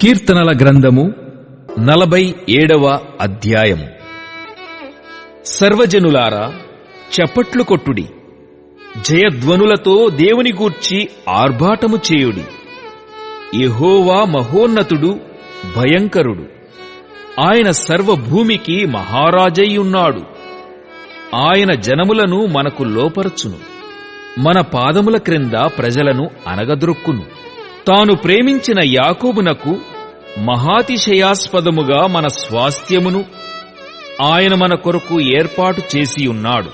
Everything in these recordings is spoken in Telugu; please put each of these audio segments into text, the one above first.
కీర్తనల గ్రంథము నలభై ఏడవ అధ్యాయము. సర్వజనులారా చప్పట్లు కొట్టుడి. జయధ్వనులతో దేవుని గూర్చి ఆర్భాటము చేయుడి. యహోవా మహోన్నతుడు భయంకరుడు. ఆయన సర్వభూమికి మహారాజయ్యున్నాడు. ఆయన జనములను మనకు లోపరచును. మన పాదముల క్రింద ప్రజలను అనగదొరుక్కును. తాను ప్రేమించిన యాకోబునకు మహాతిశయాస్పదముగా మన స్వాస్థ్యమును ఆయన మన కొరకు ఏర్పాటు చేసి ఉన్నాడు.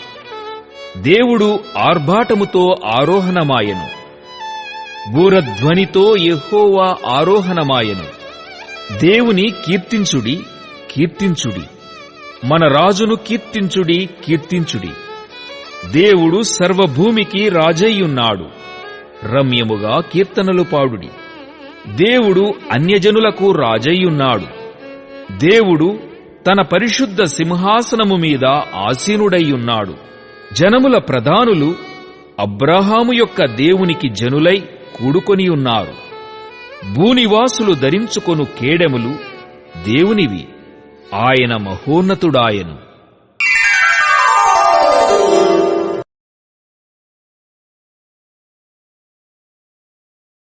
దేవుడు ఆర్భాటముతో ఆరోహణమాయను. బూరధ్వనితో యహోవా ఆరోహణమాయను. దేవుని కీర్తించుడి కీర్తించుడి. మన రాజును కీర్తించుడి కీర్తించుడి. దేవుడు సర్వభూమికి రాజయ్యున్నాడు. రమ్యముగా కీర్తనలు పాడుడి. దేవుడు అన్యజనులకు రాజయ్యున్నాడు. దేవుడు తన పరిశుద్ధ సింహాసనము మీద ఆసీనుడయ్యున్నాడు. జనముల ప్రధానులు అబ్రహాము యొక్క దేవునికి జనులై కూడుకొనియున్నారు. భూనివాసులు ధరించుకొను కేడెములు దేవునివి. ఆయన మహోన్నతుడాయను.